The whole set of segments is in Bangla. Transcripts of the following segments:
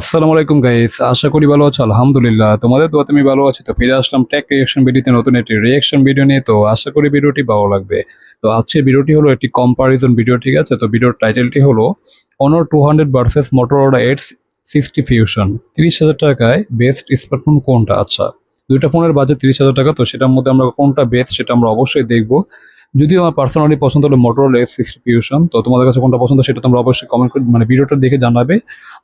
আসসালামু আলাইকুম গাইস আশা করি ভালো আছো? আলহামদুলিল্লাহ। তোমাদের তো তুমি ভালো আছো। তো ফিরে আসলাম টেক রিয়াকশন ভিডিওতে নতুন একটি রিয়াকশন ভিডিও নিয়ে। তো আশা করি ভিডিওটি ভালো লাগবে। তো আজকের ভিডিওটি হলো একটি কম্পারিজন ভিডিও ঠিক আছে? তো ভিডিওর টাইটেলটি হলো Honor two hundred versus Motorola eight sixty fusion তিরিশ হাজার টাকায় বেস্ট স্মার্টফোন কোনটা? আচ্ছা দুইটা ফোনের বাজেট তিরিশ হাজার টাকা। তো সেটার মধ্যে আমরা কোনটা বেস্ট সেটা আমরা অবশ্যই দেখব। যদিও আমার পার্সোনালি পছন্দ হলো মোটরোলা এইট সিক্সটি তো তোমাদের কাছে কোনটা পছন্দ সেটা তোমরা অবশ্যই কমেন্ট করে মানে ভিডিওটা দেখে জানাবে।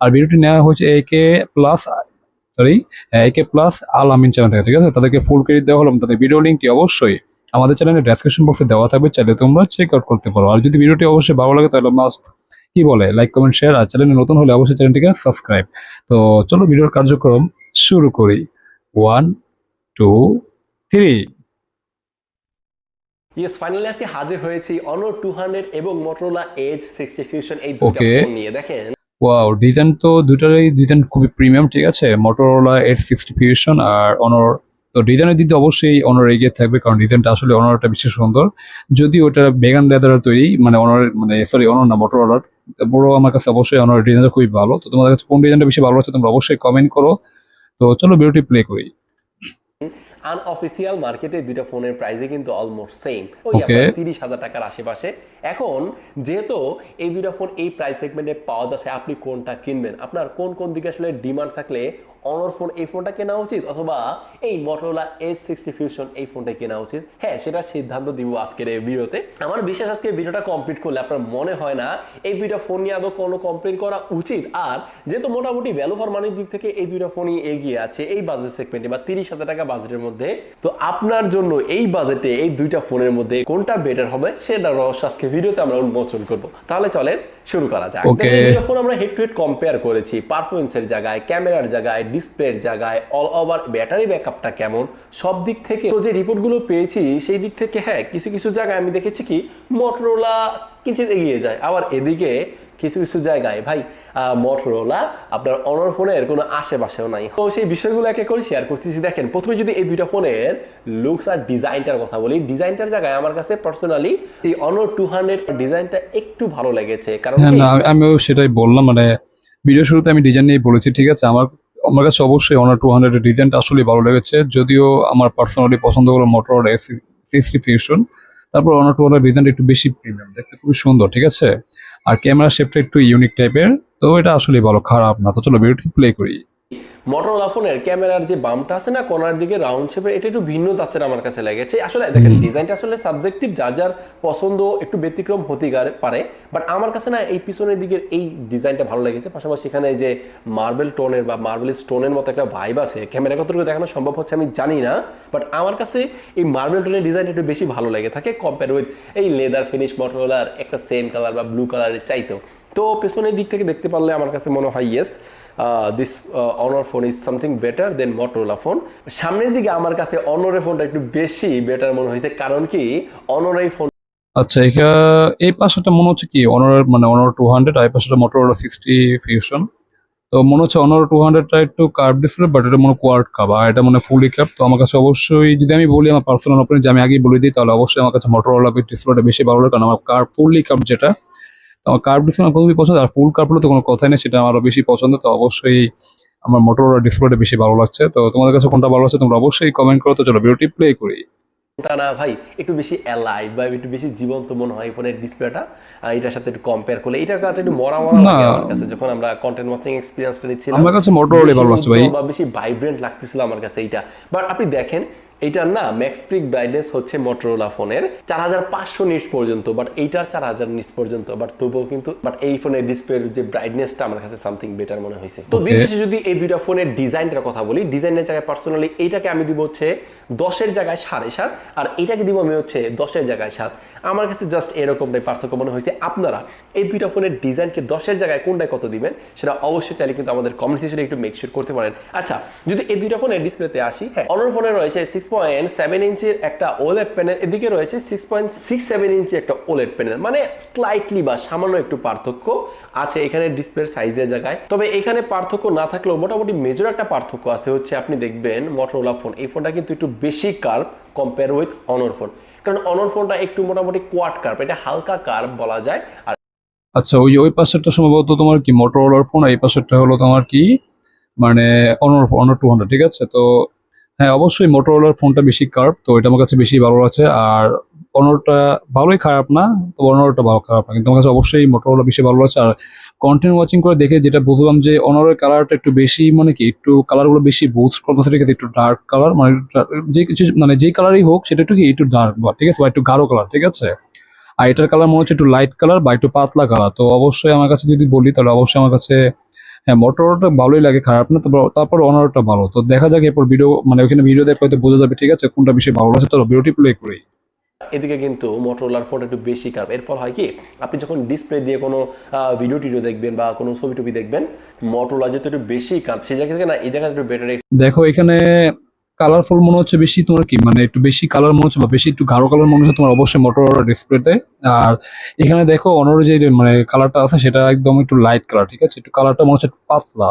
আর ভিডিওটি নেওয়া হয়েছে A K plus sorry A K plus Al Amin channel থেকে, ঠিক আছে? তাদেরকে ফুল ক্রেডিট দেওয়া হলো তাদের ভিডিও লিঙ্কটি অবশ্যই আমাদের চ্যানেলের ডেসক্রিপশন বক্সে দেওয়া থাকবে, চাইলে তোমরা চেক আউট করতে পারো। আর যদি ভিডিওটি অবশ্যই ভালো লাগে তাহলে মাস্ট কি বলে লাইক কমেন্ট শেয়ার আর চ্যানেলে নতুন হলে অবশ্যই চ্যানেলটিকে সাবস্ক্রাইব তো চলো ভিডিওর কার্যক্রম শুরু করি। One two three yes finally আজকে হাজির হয়েছি অনর টু হান্ড্রেড এবং মোটরোলা এজ সিক্সটি ফিউশন এই দুটো ফোন নিয়ে দেখেন। ওয়াও ডিজাইন তো দুটারই ডিজাইন খুবই প্রিমিয়াম ঠিক আছে? মোটরোলা এইট সিক্সটি ফিউশন আর অনর তো ডিজাইনের দিকে অবশ্যই অনর এগিয়ে থাকবে কারণ ডিজাইনটা আসলে অনরটা বিশেষ সুন্দর। যদি ওটা বেগান লেদারের তৈরি মানে অনর মানে সরি অনর না মোটরোলার বড় আমার কাছে অবশ্যই অনর ডিজাইনটা খুবই ভালো। তো তোমাদের কাছে কোন ডিজাইনটা বেশি ভালো লাগছে তোমরা অবশ্যই কমেন্ট করো। তো চলো ভিডিওটি প্লে করি। আনঅফিসিয়াল মার্কেটে দুইটা ফোনের প্রাইসে কিন্তু অলমোস্ট সেম ওই আপনার তিরিশ হাজার টাকার আশেপাশে। এখন যেহেতু এই দুইটা ফোন এই প্রাইস সেগমেন্টে পাওয়া যাচ্ছে আপনি কোনটা কিনবেন? আপনার কোন কোন দিকে আসলে ডিমান্ড থাকলে অনর ফোন এই ফোনটা কেনা উচিত? অথবা এই মটোরোলা এস সিক্সটি ফিউশন এই ফোনটা কেনা উচিত? হ্যাঁ সেটা সিদ্ধান্ত দিব আজকের এই ভিডিওতে। আমার বিশ্বাস আজকে ভিডিওটা কমপ্লিট করলে আপনার মনে হয় না এই দুইটা ফোন নিয়ে আদৌ কোনো কমপ্লেন করা উচিত? আর যেহেতু মোটামুটি ভ্যালু ফর মানির দিক থেকে এই দুইটা ফোনই এগিয়ে আছে এই বাজেট সেগমেন্টে বা তিরিশ হাজার টাকা বাজেটের মধ্যে তো আপনার জন্য এই বাজেটে এই দুইটা ফোনের মধ্যে কোনটা বেটার হবে সেটা রহস্য আজকে ভিডিওতে আমরা উন্মোচন করব। তাহলে চলেন শুরু করা যাক। ফোন আমরা হেড টু হেড কম্পেয়ার করেছি পারফরমেন্সের জায়গায় ক্যামেরার জায়গায় ডিসপ্লের জায়গায় অল ওভার ব্যাটারি ব্যাকআপটা কেমন? সব দিক থেকে তো যে রিপোর্টগুলো পেয়েছি সেই দিক থেকে হ্যাঁ কিছু কিছু জায়গায় আমি দেখেছি কি মোটরোলা কিঞ্চিত এগিয়ে যায়। আবার এদিকে কিছু কিছু জায়গায় ভাই মোটরোলা আপনার অনর ফোনের কোনো আশেপাশেও নাই। তো সেই বিষয়গুলো একে করে শেয়ার করতেছি। দেখেন প্রথমে যদি এই দুইটা ফোনের লুকস আর ডিজাইনটার কথা বলি ডিজাইনটার জায়গায় আমার কাছে পার্সোনালি এই অনর টু হান্ড্রেড ডিজাইনটা একটু ভালো লেগেছে। কারণ হ্যাঁ আমিও সেটাই বললাম। মানে ভিডিও শুরুতে আমি ডিজাইন নিয়ে বলেছি ঠিক আছে? আমার আমার কাছে অবশ্যই অনার টু হান্ড্রেডের ডিজাইনটা আসলে ভালো লেগেছে। যদিও আমার পার্সোনালি পছন্দ হলো মোটর সি সি ফিউশন তারপর অনার টু হান্ড্রেড ডিজাইন একটু বেশি প্রিমিয়াম দেখতে খুবই সুন্দর, ঠিক আছে? আর ক্যামেরা শেপটা একটু ইউনিক টাইপের তো এটা আসলে ভালো, খারাপ না। তো চলো ভিডিওটি প্লে করি। মোটরোলা ফোনের ক্যামেরার যে বামটা আছে না কোনার দিকে রাউন্ড শেপের এটা একটু ভিন্ন তাচ্ছের আমার কাছে লেগেছে। আসলে দেখেন ডিজাইনটা আসলে সাবজেক্টিভ যার যার পছন্দ একটু ব্যতিক্রম হতে পারে। বাট আমার কাছে না এই পিছনের দিকের এই ডিজাইনটা ভালো লেগেছে। পাশাপাশি এখানে যে মার্বেল টোনের বা মার্বেল স্টোনের মতো একটা ভাইব আছে। ক্যামেরা কতটুকু দেখানো সম্ভব হচ্ছে আমি জানি না। বাট আমার কাছে এই মার্বেল টোনের ডিজাইন একটু বেশি ভালো লেগে থাকে কম্পেয়ার উইথ এই লেদার ফিনিশ মোটরোলার একটা সেম কালার বা ব্লু কালারের চাইতো তো পেছনের দিক থেকে দেখতে পারলে আমার কাছে মনে হয় yes this Honor phone is something better than Motorola phone সামনের দিকে আমার কাছে অনরের ফোনটা একটু বেশি বেটার মনে হয়েছে, কারণ কি অনর এই ফোন আচ্ছা এটা এই পাশেটা মনে হচ্ছে কি অনার মানে অনর টু হান্ড্রেড আর এই পাশেটা মোটরোলা সিক্সটি ফিউশন তো মনে হচ্ছে অনর টু হান্ড্রেডটা একটু কার্ভ ডিসপ্লে বাট এটা মনে কোয়ার্ড কাপ আর এটা মনে ফুলি কাপ তো আমার কাছে অবশ্যই, যদি আমি বলি আমার পার্সোনাল ওপিনিয়ন যে আমি আগেই বলে দিই, তাহলে অবশ্যই আমার কাছে মোটরোলা ডিসপ্লেটা বেশি ভালো লাগে, কারণ আমার কার ফুললি কাপ যেটা আমার কার্ভ ডিসপ্লে আমার খুবই পছন্দ আর ফুল হলে তো কোনো কথাই নেই সেটা আমারও বেশি পছন্দ তো অবশ্যই আমার মোটরোলা ডিসপ্লেটা বেশি ভালো লাগছে। তো তোমাদের কাছে কোনটা ভালো লাগছে তোমরা অবশ্যই কমেন্ট করো তো চলো ভিডিওটি প্লে করি। টা না ভাই একটু বেশি অ্যালাইভ বা একটু বেশি জীবন্ত মনে হয় ফোনের ডিসপ্লেটা এটার সাথে একটু কম্পেয়ার করলে এটার কাছে একটু মরা মরা লাগে আমার কাছে যখন আমরা কন্টেন্ট ওয়াচিং এক্সপিরিয়েন্সটা নিচ্ছিলাম। আমার কাছে মোটরোলাই ভালো লাগছে ভাই। বা বেশি ভাইব্রেন্ট লাগতেছিল আমার কাছে এইটা। বাট আপনি দেখেন এইটার না ম্যাক্স পিক ব্রাইটনেস হচ্ছে মোটরোলা ফোনের চার হাজার পাঁচশো নিটস পর্যন্ত বাট এইটার চার হাজার নিটস পর্যন্ত বাট তবুও কিন্তু বাট এই ফোনের ডিসপ্লের যে ব্রাইটনেসটা আমার কাছে সামথিং বেটার মনে হয়েছে। তো দিন শেষে যদি এই দুইটা ফোনের ডিজাইনটার কথা বলি ডিজাইনের জায়গায় পার্সোনালি এইটাকে আমি দিব হচ্ছে দশের জায়গায় সাড়ে সাত আর এইটাকে দিব আমি হচ্ছে দশের জায়গায় সাত। আমার কাছে জাস্ট এরকমটাই পার্থক্য মনে হয়েছে। আপনারা এই দুইটা ফোনের ডিজাইনকে দশের জায়গায় কোনটায় কত দিবেন সেটা অবশ্যই চাইলে কিন্তু আমাদের কমেন্ট সেকশনে একটু মেক করতে পারেন। আচ্ছা যদি এই দুইটা ফোনের ডিসপ্লেতে আসি হ্যাঁ অনর ফোনে রয়েছে সিক্স পয়েন্ট সেভেন ইঞ্চির একটা ওলেড প্যানেল এদিকে রয়েছে six point six seven inch একটা ওলেড প্যানেল মানে স্লাইটলি বা সামান্য একটু পার্থক্য আছে এখানে ডিসপ্লের সাইজের জায়গায়। তবে এখানে পার্থক্য না থাকলেও মোটামুটি মেজর একটা পার্থক্য আছে, হচ্ছে আপনি দেখবেন মোটরোলা ফোন এই ফোনটা কিন্তু একটু বেশি curve compare with Honor phone কারণ অনর ফোনটা একটু মোটামুটি কোয়াট কার্ভ এটা হালকা কার্ভ বলা যায়। আর আচ্ছা ওই ওই পাশেরটা সম্ভবত তোমার কি মোটরোলার ফোন এই পাশেরটা হলো তোমার কি মানে অনর অনর টু হান্ড্রেড ঠিক আছে? তো হ্যাঁ অবশ্যই মোটরোলার ফোনটা বেশি কার্ভ তো এটা আমার কাছে বেশি ভালো লাগছে। আর অনরটা ভালোই খারাপ না তো অনরটা ভালো খারাপ না, কিন্তু আমার কাছে অবশ্যই মোটরোলা বেশি ভালো লাগছে। আর কন্টেন্ট ওয়াচিং করে দেখে যেটা বুঝলাম যে অনরের কালারটা একটু বেশি মানে কি, একটু কালারগুলো বেশি করতেছে ঠিক আছে একটু ডার্ক কালার মানে যে কিছু মানে যেই কালারই হোক, সেটা একটু কি, একটু ডার্ক বা, ঠিক আছে, বা একটু গাঢ় কালার ঠিক আছে? আর এটার কালার মনে হচ্ছে একটু লাইট কালার বা একটু পাতলা কালার তো অবশ্যই আমার কাছে যদি বলি, তাহলে অবশ্যই আমার কাছে হ্যাঁ মোটরটা ভালোই লাগে খারাপ না তারপর তারপর অনারটা ভালো। তো দেখা যাক এরপর ভিডিও মানে ওখানে ভিডিও দেখে হয়তো বোঝা যাবে ঠিক আছে কোনটা বেশি ভালো লাগছে তো ভিডিওটি প্লে করি। এদিকে কিন্তু মোটরলার ফোনটা একটু বেশি খারাপ। এর ফল হয় কি আপনি যখন ডিসপ্লে দিয়ে কোনো ভিডিও টিডিও দেখবেন বা কোনো ছবি টবি দেখবেন মোটরোলা যেহেতু একটু বেশি খারাপ সেই জায়গা থেকে না এই জায়গাটা একটু বেটার দেখো এখানে কালারফুল মনে হচ্ছে বেশি তোমার কি? মানে একটু বেশি কালার মনে হচ্ছে বা বেশি একটু গাঢ় কালার মনে হচ্ছে, তোমার অবশ্যই মোটরোলা ডিসপ্লেতে আর এখানে দেখো অনর যে মানে কালারটা আছে সেটা একদম একটু লাইট কালার ঠিক আছে? একটু কালারটা মনে হচ্ছে একটু পাতলা।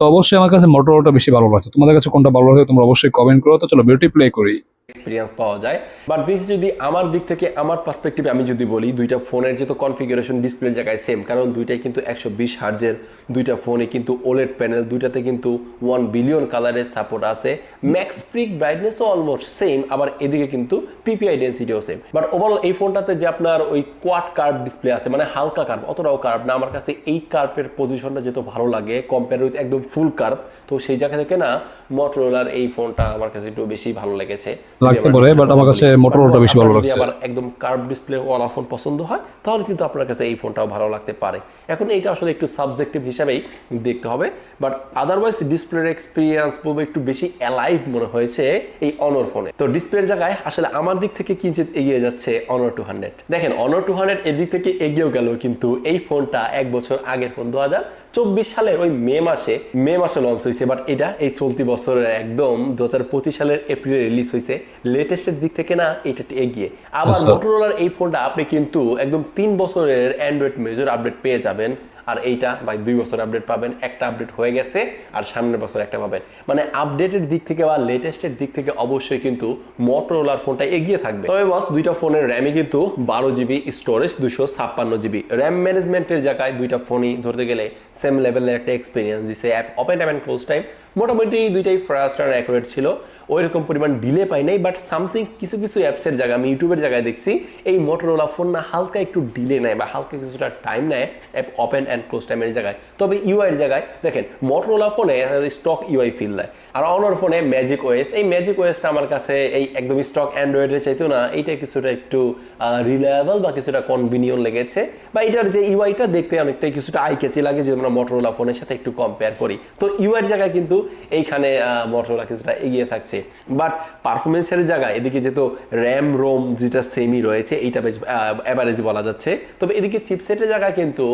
তো অবশ্যই আমার কাছে মোটরোলাটা বেশি ভালো লাগছে। তোমাদের কাছে কোনটা ভালো লাগছে তোমরা অবশ্যই কমেন্ট করো। তো চলো ভিডিওটি প্লে করি। এক্সপিরিয়েন্স পাওয়া যায়। বাট দিস যদি আমার দিক থেকে, আমার পার্সপেক্টিভে আমি যদি বলি, দুইটা ফোনের যেহেতু কনফিগারেশন ডিসপ্লে জায়গায় সেম কারণ দুইটাই কিন্তু একশো বিশ হার্জের, দুইটা ফোনে কিন্তু ওলেড প্যানেল দুইটাতে কিন্তু ওয়ান বিলিয়ন কালারের সাপোর্ট আছে। ম্যাক্স প্রিক ব্রাইটনেসও অলমোস্ট সেম আবার এদিকে কিন্তু পিপিআই ডেন্সিটিও সেম বাট ওভারঅল এই ফোনটাতে যে আপনার ওই কোয়াড কার্ভ ডিসপ্লে আছে মানে হালকা কার্ভ অতটাও কার্ভ না, আমার কাছে এই কার্ভের পজিশনটা যেহেতু ভালো লাগে কম্পেয়ার উইথ একদম ফুল কার্ভ তো সেই জায়গা থেকে না মোটরোলার এই ফোনটা আমার কাছে একটু বেশি ভালো লেগেছে লাগতে পারে, but আমার কাছে বলি। বেশি ভালো লাগছে। আবার একদম কার্ভ ডিসপ্লে ওয়ালা ফোন পছন্দ হয় তাহলে কিন্তু আপনার কাছে এই ফোনটাও ভালো লাগতে পারে এখন এইটা আসলে একটু সাবজেক্টিভ হিসাবেই দেখতে হবে বাট আদারওয়াইজ ডিসপ্লের এক্সপিরিয়েন্স বলব একটু বেশি অ্যালাইভ মনে হয়েছে এই অনর ফোনে তো ডিসপ্লের জায়গায় আসলে আমার দিক থেকে কিঞ্চিত এগিয়ে যাচ্ছে অনর টু হান্ড্রেড দেখেন অনর টু হান্ড্রেড এদিক থেকে এগিয়েও গেল কিন্তু এই ফোনটা এক বছর আগের ফোন দু হাজার চব্বিশ সালের ওই মে মাসে মে মাসে লঞ্চ হয়েছে বাট এটা এই চলতি বছরের একদম দু হাজার পঁচিশ সালের এপ্রিলে রিলিজ হয়েছে। লেটেস্টের দিক থেকে না এটা এগিয়ে। আবার আচ্ছা। মোটরোলার এই ফোনটা আপনি কিন্তু একদম তিন বছরের অ্যান্ড্রয়েড মেজর আপডেট পেয়ে যাবেন। আর এইটা ভাই দুই বছর আপডেট পাবেন, একটা আপডেট হয়ে গেছে আর সামনের বছর একটা পাবেন। মানে আপডেটের দিক থেকে বা লেটেস্টের দিক থেকে অবশ্যই কিন্তু মোটরোলার ফোনটা এগিয়ে থাকবে। তবে বস দুইটা ফোনের র্যামই কিন্তু বারো জিবি স্টোরেজ দুশো ছাপ্পান্ন জিবি র্যাম ম্যানেজমেন্টের জায়গায় দুইটা ফোনই ধরতে গেলে সেম লেভেলের একটা এক্সপিরিয়েন্স দিছে app open time and close time মোটামুটি দুইটাই ফাস্ট আর অ্যাকুরেট ছিল। ওই রকম পরিমাণ ডিলে পাই নাই বাট সামথিং কিছু কিছু অ্যাপসের জায়গায় আমি ইউটিউবের জায়গায় দেখছি, এই মোটরোলা ফোন না হালকা একটু ডিলে নেয় বা হালকা কিছুটা টাইম নেয় অ্যাপ ওপেন অ্যান্ড ক্লোজ টাইমের জায়গায়। তবে ইউআইয়ের জায়গায়, দেখেন মোটরোলা ফোনে স্টক ইউআই ফিল দেয় আর অনর ফোনে ম্যাজিক ওএস এই ম্যাজিক ওএসটা আমার কাছে এই একদম স্টক অ্যান্ড্রয়েডের চাইতেও না, এইটা কিছুটা একটু রিলায়েবল বা কিছুটা কনভিনিয়ন লেগেছে, বা এটার যে ইউআইটা দেখতে অনেকটাই কিছুটা আই কেচি লাগে, যদি আমরা মোটরোলা ফোনের সাথে একটু কম্পেয়ার করি। তো ইউআইয়ের জায়গায় কিন্তু এইখানে মোটরোলা কিছুটা এগিয়ে থাকছে। বাট পারফরমেন্সের জায়গায় এদিকে যেহেতু র্যাম রোম যেটা সেমই রয়েছে এইটা বেশ অ্যাভারেজ বলা যাচ্ছে। তবে এদিকে চিপসেটের জায়গায় কিন্তু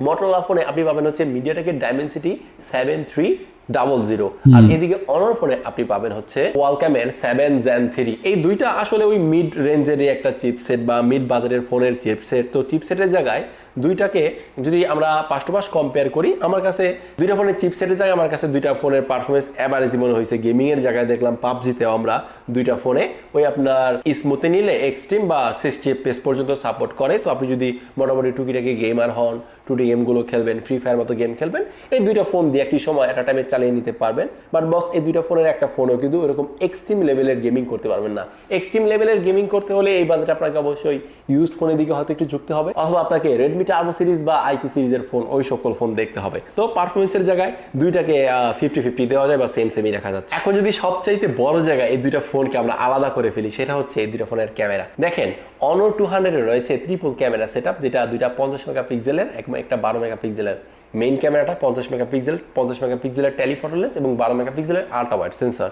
মোটরোলা ফোনে আপনি পাবেন হচ্ছে মিডিয়াটেকের Dimensity seven three double zero আর এদিকে অনর ফোনে আপনি পাবেন হচ্ছে ওয়ালকামের সেভেন জেন থ্রি এই দুইটা আসলে ওই মিড রেঞ্জেরই একটা চিপসেট বা মিড বাজারের ফোনের চিপসেট তো চিপসেটের জায়গায় দুইটাকে যদি আমরা পাশ টু পাশ কম্পেয়ার করি, আমার কাছে দুইটা ফোনের চিপসেটের জায়গায় আমার কাছে দুইটা ফোনের পারফরমেন্স অ্যাভারেজই মনে হয়েছে। গেমিংয়ের জায়গায় দেখলাম পাবজিতেও আমরা দুইটা ফোনে ওই আপনার স্মুথে নিলে এক্সট্রিম বা সিক্সটি এফপিএস পর্যন্ত সাপোর্ট করে। তো আপনি যদি মোটামুটি টুকিটাকি গেমার হন টুটি গেমগুলো খেলবেন ফ্রি ফায়ার মতো গেম খেলবেন, এই দুইটা ফোন দিয়ে একই সময় একটা টাইমে চালিয়ে নিতে পারবেন। বাট বস এই দুইটা ফোনের একটা ফোনও কিন্তু এরকম এক্সট্রিম লেভেলের গেমিং করতে পারবেন না। এক্সট্রিম লেভেলের গেমিং করতে হলে এই বাজেট আপনাকে অবশ্যই ইউজড ফোনের দিকে হয়তো একটু ঝুঁকতে হবে। অথবা আপনাকে রেডমি টার্বো সিরিজ বা আইকিউ সিরিজের ফোন ওই সকল ফোন দেখতে হবে। তো পারফরমেন্সের জায়গায় দুইটাকে ফিফটি ফিফটি দেওয়া যায় বা সেম সেমই রাখা যাচ্ছে। এখন যদি সবচাইতে বড় জায়গায় এই দুইটা ফোনকে আমরা আলাদা করে ফেলি, সেটা হচ্ছে এই দুইটা ফোনের ক্যামেরা দেখেন অনর টু হান্ড্রেডে রয়েছে ত্রিপল ক্যামেরা সেট যেটা দুইটা পঞ্চাশ মেগা পিক্সেলের একটা বারো মেগা পিক্সেলের মেইন ক্যামেরাটা পঞ্চাশ মেগা পিক্সেল পঞ্চাশ মেগা পিক্সেলের টেলিফটো লেন্স এবং বারো মেগা পিক্সেলের আল্ট্রা ওয়াইড সেন্সর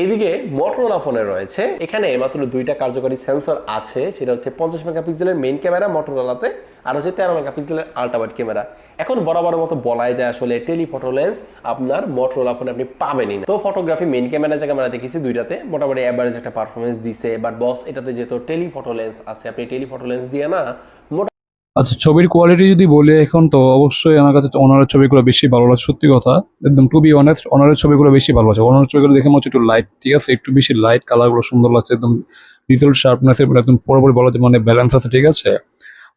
এইদিকে মোটরোলা ফোনে রয়েছে। এখানে মাত্র দুইটা কার্যকরী সেন্সর আছে, সেটা হচ্ছে পঞ্চাশ মেগাপিক্সেলের মেইন ক্যামেরা মোটরোলাতে আর হচ্ছে তেরো মেগাপিক্সেলের আল্ট্রাওয়াইড ক্যামেরা এখন বরাবর মতো বলাই যায় আসলে টেলিফটো লেন্স আপনার মোটরোলা ফোনে আপনি পাবেনই না। তো ফটোগ্রাফি মেইন ক্যামেরা জায়গায় আমরা দেখেছি দুইটাতে। মোটামুটি অ্যাভারেজ একটা পারফরমেন্স দিছে বাট বস এটাতে যেহেতু টেলিফটো লেন্স আছে, আপনি টেলিফটো লেন্স দিয়ে না আচ্ছা ছবির কোয়ালিটি যদি বলি এখন তো অবশ্যই আমার কাছে অনারের ছবিগুলো বেশি ভালো লাগছে, সত্যি কথা। একদম টু বি অনেস্ট অনারের ছবিগুলো বেশি ভালো লাগছে। অনারের ছবিগুলো দেখে মনে হচ্ছে একটু লাইট ঠিক আছে? একটু বেশি লাইট কালারগুলো সুন্দর লাগছে, একদম ডিটেল শার্পনেস একদম পুরোপুরি বলা যায় মানে ব্যালেন্স আছে, ঠিক আছে?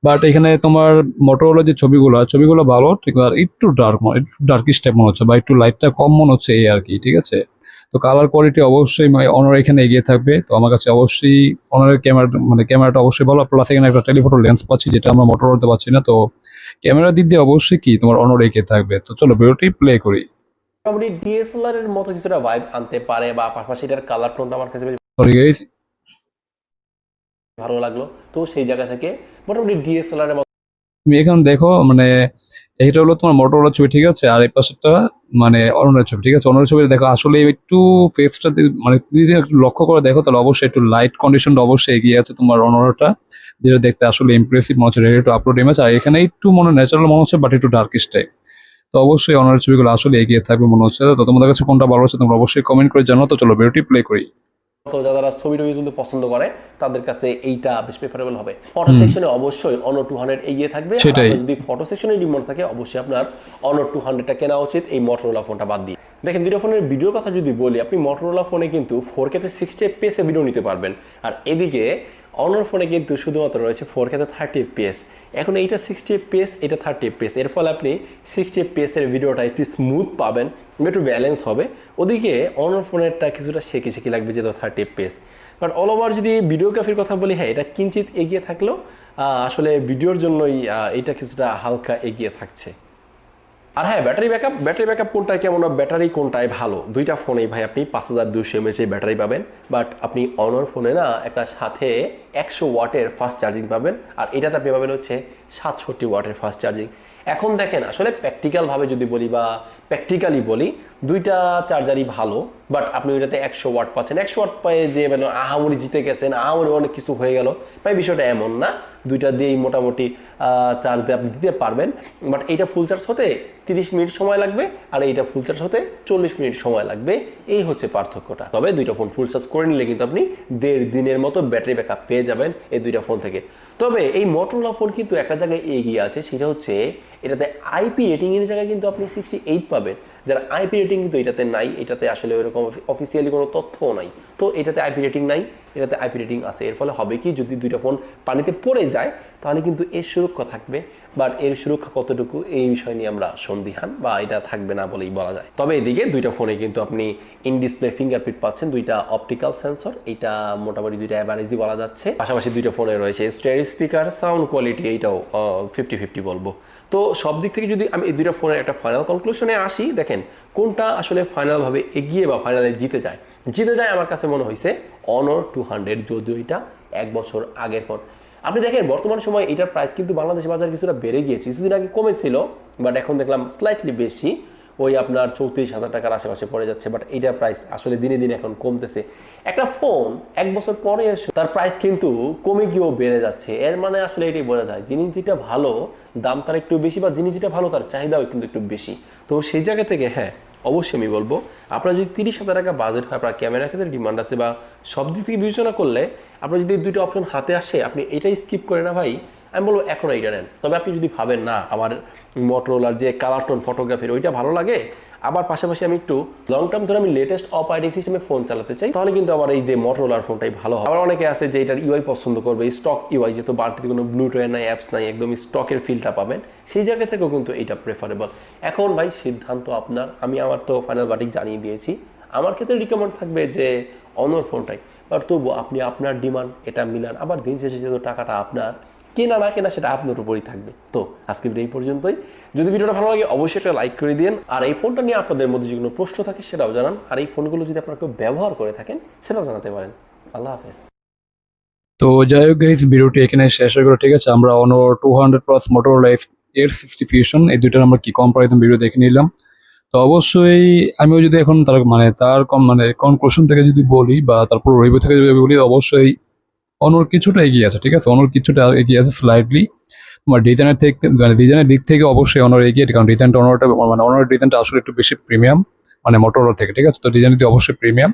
বাট এখানে তোমার মোটরওয়ালা যে ছবিগুলো ছবিগুলো ভালো, ঠিক আর একটু ডার্ক একটু ডার্কিশ টাইপ মনে হচ্ছে বা একটু লাইটটা কম মনে হচ্ছে এই আর কি, ঠিক আছে? তো কালার কোয়ালিটি অবশ্যই মানে অনার এখানে এগিয়ে থাকবে। তো আমার কাছে অবশ্যই অনারের ক্যামেরা মানে ক্যামেরাটা অবশ্যই ভালো। প্লাস এখানে একটা টেলিফোটো লেন্স পাচ্ছি যেটা আমরা মোটর মোটরওয়ালাতে পাচ্ছি না। তো ক্যামেরার দিক দিয়ে অবশ্যই কি? তোমার অনর এগিয়ে থাকবে। তো চলো ভিডিওটি প্লে করি। মোটামুটি ডিএসএলআর এর মতো কিছুটা ভাইব আনতে পারে বা পাশাপাশি এটার কালার টোনটা আমার কাছে সরি গাইস ভালো লাগল। তো সেই জায়গা থেকে মোটামুটি ডিএসএলআর এর মতো তুমি এখন দেখো মানে এটা হলো তোমার মোটরওয়ালা ছবি, ঠিক আছে? আর এই পাশেরটা মানে অরণের ছবি, ঠিক আছে? অরণের ছবি দেখো, আসলে একটু ফেসটা মানে তুমি যদি একটু লক্ষ্য করে দেখো, তাহলে অবশ্যই একটু লাইট কন্ডিশনটা অবশ্যই এগিয়ে আছে তোমার অনরটা যেটা দেখতে আসলে ইমপ্রেসিভ মনে হচ্ছে রেডি টু আপলোড ইমেজ আর এখানে একটু মনে ন্যাচারাল মনে হচ্ছে বাট একটু ডার্কিশ টাইপ তো অবশ্যই অনারের ছবিগুলো আসলে এগিয়ে থাকবে মনে হচ্ছে। তো তোমাদের কাছে কোনটা ভালো হচ্ছে তোমরা অবশ্যই কমেন্ট করে জানাও। তো চলো ভিডিওটি প্লে করি। যারা ছবি টবি তুলতে পছন্দ করে তাদের কাছে এইটা বেশ প্রেফারেবল হবে। ফটো সেকশনে অবশ্যই অনো টু হান্ড্রেড এগিয়ে থাকবে। আর যদি ফটো সেকশনে ডিমান্ড থাকে অবশ্যই আপনার অনো টু হান্ড্রেডটা কেনা উচিত এই মটরোলা ফোনটা বাদ দিয়ে। দেখেন দুটো ফোনের ভিডিওর কথা যদি বলি আপনি মটরোলা ফোনে কিন্তু ফোর কেতে সিক্সটি পেসে ভিডিও নিতে পারবেন। আর এদিকে অনর ফোনে কিন্তু শুধুমাত্র রয়েছে ফোর কেতে থার্টি এফপিএস এখন এইটা সিক্সটি এফপিএস এটা থার্টি এফপিএস এর ফলে আপনি সিক্সটি এফপিএস এর ভিডিওটা একটু স্মুথ পাবেন, একটু ব্যালেন্স হবে। ওদিকে অনর ফোনেরটা কিছুটা শেখি শেখি লাগবে যেহেতু thirty FPS but all over যদি ভিডিওগ্রাফির কথা বলি হ্যাঁ এটা কিঞ্চিত এগিয়ে থাকলেও আসলে ভিডিওর জন্যই এটা কিছুটা হালকা এগিয়ে থাকছে। আর হ্যাঁ ব্যাটারি ব্যাকআপ ব্যাটারি ব্যাকআপ কোনটা কেমন ব্যাটারি কোনটায় ভালো? দুইটা ফোনেই ভাই আপনি পাঁচ হাজার দুশো এমএচ ব্যাটারি পাবেন। বাট আপনি অনর ফোনে না, একটা সাথে একশো ওয়াটের ফাস্ট চার্জিং পাবেন, আর এটাতে আপনি পাবেন হচ্ছে সাতষট্টি ওয়াটের ফাস্ট চার্জিং এখন দেখেন, আসলে প্র্যাকটিক্যালভাবে যদি বলি বা প্র্যাকটিক্যালি বলি, দুইটা চার্জারই ভালো বাট আপনি ওইটাতে একশো ওয়াট পাচ্ছেন। একশো ওয়াট পায়ে যে মানে আহামরি জিতে গেছেন, আহামরি অনেক কিছু হয়ে গেল, ভাই বিষয়টা এমন না, দুইটা দিয়েই মোটামুটি চার্জ দিয়ে আপনি দিতে পারবেন বাট এইটা ফুল চার্জ হতে তিরিশ মিনিট সময় লাগবে, আর এইটা ফুল চার্জ হতে চল্লিশ মিনিট সময় লাগবে, এই হচ্ছে পার্থক্যটা। তবে দুইটা ফোন ফুল চার্জ করে নিলে কিন্তু আপনি দেড় দিনের মতো ব্যাটারি ব্যাকআপ পেয়ে যাবেন এই দুইটা ফোন থেকে। তবে এই মোটরোলা ফোন কিন্তু একটা জায়গায় এগিয়ে আছে, সেটা হচ্ছে এটাতে আইপি রেটিং এর জায়গায় কিন্তু আপনি সিক্সটি এইট পাবেন। যারা আইপি রেটিং কিন্তু এটাতে নাই, এটাতে আসলে ওইরকম অফিসিয়ালি কোনো তথ্যও নাই। তো এটাতে আইপি রেটিং নাই, এটাতে আইপি রেটিং আছে। এর ফলে হবে কি, যদি দুইটা ফোন পানিতে পড়ে যায়, তাহলে কিন্তু এর সুরক্ষা থাকবে। বাট এর সুরক্ষা কতটুকু, এই বিষয় নিয়ে আমরা সন্দিহান বা এটা থাকবে না বলেই বলা যায়। তবে এদিকে দুইটা ফোনে কিন্তু আপনি ইন ডিসপ্লে ফিঙ্গারপ্রিন্ট পাচ্ছেন। দুইটা অপটিক্যাল সেন্সর এটা মোটামুটি দুইটা অ্যাভারেজই বলা যাচ্ছে। পাশাপাশি দুইটা ফোনে রয়েছে স্টেরিও স্পিকার সাউন্ড কোয়ালিটি এইটাও ফিফটি ফিফটি বলব। তো সব দিক থেকে যদি আমি এই দুইটা ফোনের একটা ফাইনাল কনক্লুশনে আসি, দেখেন কোনটা আসলে ফাইনালভাবে এগিয়ে বা ফাইনালে জিতে যায়? জিতে যায় আমার কাছে মনে হয়েছে অনর টু হান্ড্রেড যদিও এটা এক বছর আগের পর আপনি দেখেন, বর্তমান সময় এটার প্রাইস কিন্তু বাংলাদেশ বাজার কিছুটা বেড়ে গিয়েছে। কিছুদিন আগে কমেছিল বাট এখন দেখলাম স্লাইটলি বেশি। ওই আপনার চৌত্রিশ হাজার টাকার আশেপাশে পড়ে যাচ্ছে বাট এইটার প্রাইস আসলে দিনে দিনে এখন কমতেছে। একটা ফোন এক বছর পরে এসে তার প্রাইস কিন্তু কমে গিয়েও বেড়ে যাচ্ছে। এর মানে আসলে এটাই বোঝা যায় জিনিস যেটা ভালো, দাম তার একটু বেশি বা জিনিস যেটা ভালো তার চাহিদাও কিন্তু একটু বেশি। তো সেই জায়গা থেকে হ্যাঁ অবশ্যই আমি বলব, আপনার যদি তিরিশ হাজার টাকা বাজেট হয়, আপনার ক্যামেরার ক্ষেত্রে ডিমান্ড আছে বা সব দিক থেকে বিবেচনা করলে, আপনার যদি দুটো অপশন হাতে আসে, আপনি এটাই স্কিপ করে না ভাই আমি বলব এখনও এইটা নেন। তবে আপনি যদি ভাবেন, না, আমার মোটরোলার যে কালার টোন ফটোগ্রাফির ওইটা ভালো লাগে, আবার পাশাপাশি আমি একটু লং টার্ম ধরে আমি লেটেস্ট অপারেটিং সিস্টেমে ফোন চালাতে চাই, তাহলে কিন্তু আমার এই যে মোটরোলার ফোনটাই ভালো হবে। আবার অনেকে আছে যে এটার ইউআই পছন্দ করবে স্টক ইউআই যেহেতু বাড়তি কোনো ব্লুটুথ নাই অ্যাপস নাই একদম স্টকের ফিলটা পাবেন, সেই জায়গা থেকেও কিন্তু এটা প্রেফারেবল এখন ভাই সিদ্ধান্ত আপনার, আমি আমার তো ফাইনাল বাটিক জানিয়ে দিয়েছি। আমার ক্ষেত্রে রিকমেন্ড থাকবে যে অনর ফোনটাই বাট তবু আপনি আপনার ডিমান্ড এটা মিলান। আবার দিন শেষে যেহেতু টাকাটা আপনার কেনা না কেনা সেটা আপনার উপরই থাকবে। তো, আজকে ভিডিও এই পর্যন্তই। যদি ভিডিওটা ভালো লাগে, অবশ্যই একটা লাইক করে দিন আর এই ফোনটা নিয়ে আপনাদের মধ্যে যে কোনো প্রশ্ন থাকে সেটাও জানান। আর এই ফোনগুলো যদি আপনারা কেউ ব্যবহার করে থাকেন, সেটাও জানাতে পারেন। আল্লাহ হাফেজ। তো যাই হোক গাইস ভিডিওটি এখানে শেষ হয়ে গেল, ঠিক আছে? আমরা Honor two hundred plus motor life এর সিক্সটি ফিউশন এই দুইটার আমরা কি কম্পারিজন ভিডিও দেখে নিলাম। তো অবশ্যই আমিও যদি এখন তার মানে তার কম মানে কনক্লুশন থেকে যদি বলি বা তারপর রিভিউ থেকে যদি বলি, অবশ্যই অনর কিছুটা এগিয়ে আছে, ঠিক আছে? অনর কিছুটা এগিয়ে আছে স্লাইডলি তোমার ডিজাইনের থেকে মানে ডিজাইনের দিক থেকে অবশ্যই অনর এগিয়ে কারণ ডিজাইনটা অনরটা মানে অনর ডিজাইনটা আসলে একটু বেশি প্রিমিয়াম মানে মোটরোলা থেকে, ঠিক আছে? তো ডিজাইন অবশ্যই প্রিমিয়াম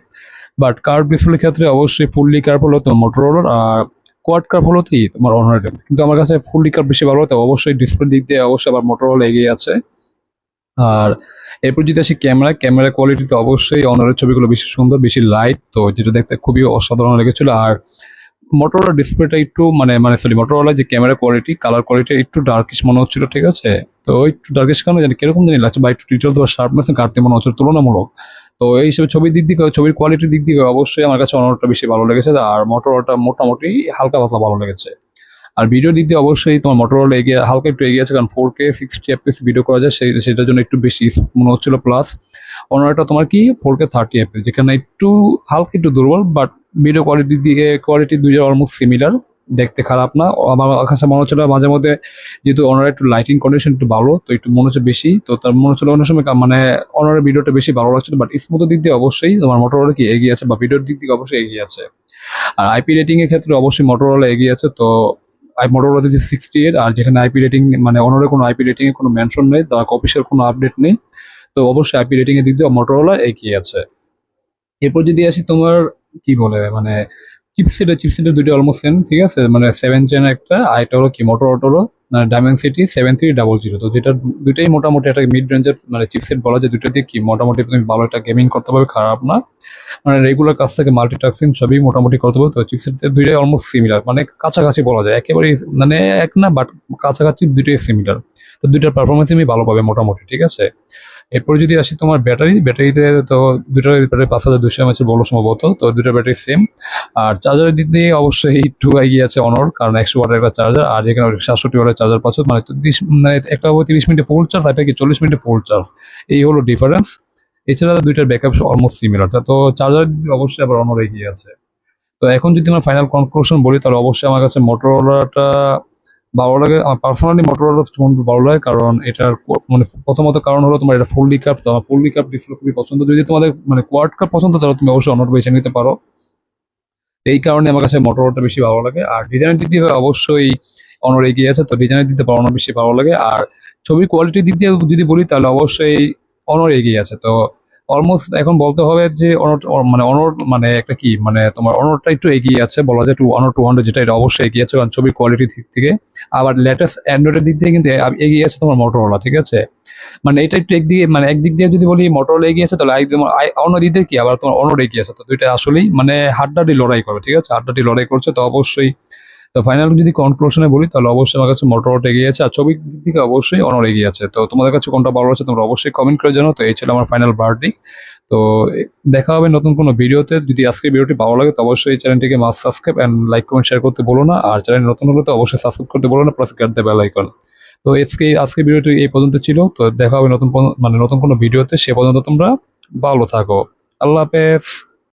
বাট কার্ভ ডিসপ্লের ক্ষেত্রে অবশ্যই ফুললি কার্ভ হলো তো মোটরোলার আর কোয়াড কার্ভ হলো কি? তোমার অনার কিন্তু আমার কাছে ফুললি কার্ভ বেশি ভালো হতো অবশ্যই ডিসপ্লের দিক দিয়ে অবশ্যই আবার মোটরোলা এগিয়ে আছে। আর এরপর যদি আসি ক্যামেরা ক্যামেরা কোয়ালিটিতে অবশ্যই অনারের ছবিগুলো বেশি সুন্দর, বেশি লাইট তো যেটা দেখতে খুবই অসাধারণ লেগেছিল। আর মোটরোলা ডিসপ্লেটা একটু মানে মানে সরি মোটরোলা যে ক্যামেরা কোয়ালিটি কালার কোয়ালিটি একটু ডার্কিশ মনে হচ্ছিল, ঠিক আছে? তো একটু ডার্কিশ কারণে জানি, কীরকম জানি লাগছে, বা একটু ডিটেলস বা শার্পনেস ঘাটতি মনে হচ্ছে তুলনামূলক। তো এই হিসেবে ছবির দিক থেকে ছবির কোয়ালিটির দিক দিয়ে অবশ্যই আমার কাছে অনরটা বেশি ভালো লেগেছে, আর মোটরোলাটা মোটামুটি হালকা পাতলা ভালো লেগেছে। আর ভিডিও দিক দিয়ে অবশ্যই তোমার মোটরোলা এগিয়ে, হালকা একটু এগিয়ে আছে, কারণ four K sixty FPS video করা যায়, সেই সেটার জন্য একটু বেশি মনে হচ্ছিল প্লাস অনারটা তোমার কি? ফোর কে থার্টি এফপিএস যেখানে একটু, হালকা একটু দুর্বল বাট ভিডিও কোয়ালিটির দিকে কোয়ালিটি দুইটা অলমোস্ট সিমিলার দেখতে খারাপ না। আমার কাছে মনে হচ্ছিল মাঝে মধ্যে যেহেতু অনার একটু লাইটিং কন্ডিশন একটু ভালো, তো একটু মনে হচ্ছে বেশি, তো তার মনে হচ্ছিল অনেক সময় মানে অনারের ভিডিওটা বেশি ভালো লাগছিল বাট স্মুথের দিক দিয়ে অবশ্যই তোমার মোটরওয়ালা কি এগিয়ে আছে, বা ভিডিওর দিক থেকে অবশ্যই এগিয়ে আছে। আর আইপি রেটিং এর ক্ষেত্রে অবশ্যই মোটরওয়ালা এগিয়ে আছে, তো মোটরওয়ালা দিচ্ছে সিক্সটি এইট আর যেখানে আইপি রেটিং মানে অন্যরা কোনো আইপি রেটিং এর কোনো মেনশন নেই, তার অফিসের কোনো আপডেট নেই, তো অবশ্যই আইপি রেটিং এর দিক দিয়ে মোটরওয়ালা এগিয়ে আছে। এরপর যদি আসি তোমার, কি বলে মানে চিপসেটের চিপসেটের দুটো অলমোস্ট সেম ঠিক আছে? মানে সেভেন চেন একটা আইটা হলো কি motor Dimensity seven three double zero তো যেটা দুইটাই মোটামুটি একটা মিড রেঞ্জের মানে চিপসেট বলা যায় দুটো দিয়ে কি মোটামুটি তুমি ভালো একটা গেমিং করতে পারবে, খারাপ না। মানে রেগুলার কাজ থেকে মাল্টিটাস্কিং সবই মোটামুটি করতে পারবে তো চিপসেট দুইটাই অলমোস্ট সিমিলার মানে কাছাকাছি বলা যায়। একেবারে মানে এক না বাট কাছাকাছি দুইটাই সিমিলার তো দুইটার পারফরমেন্স আমি ভালো পাবে মোটামুটি, ঠিক আছে? এরপর যদি আসি তোমার ব্যাটারি, ব্যাটারিতে তো দুটার ব্যাটারি পাঁচ হাজার দুশো এমএচ বলো সম্ভবত তো দুটার ব্যাটারি সেম আর চার্জারের দিক দিয়ে অবশ্যই একটু এগিয়ে আছে অনর কারণ একশো ওয়াটের একটা চার্জার আর যেখানে সাতষট্টি ওয়াটের চার্জার পাচ্ছ মানে মানে একটা হবে তিরিশ মিনিটে ফুল চার্জ একটা কি চল্লিশ মিনিটে ফুল চার্জ এই হলো ডিফারেন্স এছাড়া দুইটার ব্যাকআপ অলমোস্ট সিমিলার তো চার্জার অবশ্যই আবার অনর এগিয়ে আছে। তো এখন যদি আমার ফাইনাল কনক্লুশন বলি, তাহলে অবশ্যই আমার কাছে মোটরোলাটা ভালো লাগে আমার পার্সোনালি মোটরোলা ফোন ভালো লাগে কারণ এটার মানে প্রথমত কারণ হলো তোমার এটা ফুললি কাপ তো আমার ফুললি কাপ ডিসপ্লে খুবই পছন্দ। যদি তোমাদের মানে কোয়াড কাপ পছন্দ, তাহলে তুমি অবশ্যই অনর বেছে নিতে পারো। এই কারণে আমার কাছে মোটরোলাটা বেশি ভালো লাগে। আর ডিজাইনের দিক দিয়ে অবশ্যই অনর এগিয়ে আছে, তো ডিজাইনের দিক দিয়ে অনর বেশি ভালো লাগে। আর ছবির কোয়ালিটির দিক দিয়ে যদি বলি, তাহলে অবশ্যই অনর এগিয়ে আছে। তো অলমোস্ট এখন বলতে হবে যে মানে অনর মানে একটা কি? মানে তোমার অনরটা একটু এগিয়ে আছে, বলা যায় টু অনর টু হান্ড্রেড যেটা, এটা অবশ্যই এগিয়ে আছে কারণ ছবির কোয়ালিটির দিক থেকে। আবার লেটেস্ট অ্যান্ড্রয়েডের দিক থেকে কিন্তু এগিয়ে আছে তোমার মোটরওয়ালা ঠিক আছে? মানে এটা একটু একদিকে মানে একদিক দিয়ে যদি বলি মোটরোলা এগিয়ে আছে, তাহলে একদম অন্য দিক দিয়ে কি? আবার তোমার অনর এগিয়ে আছে। তো দুইটা আসলেই মানে হাড্ডাডি লড়াই করে ঠিক আছে? হাড্ডাডি লড়াই করছে, তো অবশ্যই তো ফাইনাল যদি কনক্লুশনে বলি, তাহলে অবশ্যই আমার কাছে মোটরোলা এগিয়ে আছে। আর ছবির দিক থেকে অবশ্যই অনর এগিয়ে আছে। তো তোমাদের কাছে কোনটা ভালো আছে তোমরা অবশ্যই কমেন্ট করে জানো তো এই ছিল আমার ফাইনাল বার্থডে তো দেখা হবে নতুন কোনো ভিডিওতে যদি আজকে ভিডিওটি ভালো লাগে, তো অবশ্যই চ্যানেলটিকে মাস subscribe and like comment share করতে বলো না। আর চ্যানেল নতুন হলে তো অবশ্যই সাবস্ক্রাইব করতে বলো না plus get the bell icon তো আজকে আজকে ভিডিওটি এই পর্যন্ত ছিল। তো দেখা হবে নতুন মানে নতুন কোনো ভিডিওতে সে পর্যন্ত তোমরা ভালো থাকো। আল্লাহ হাফেজ।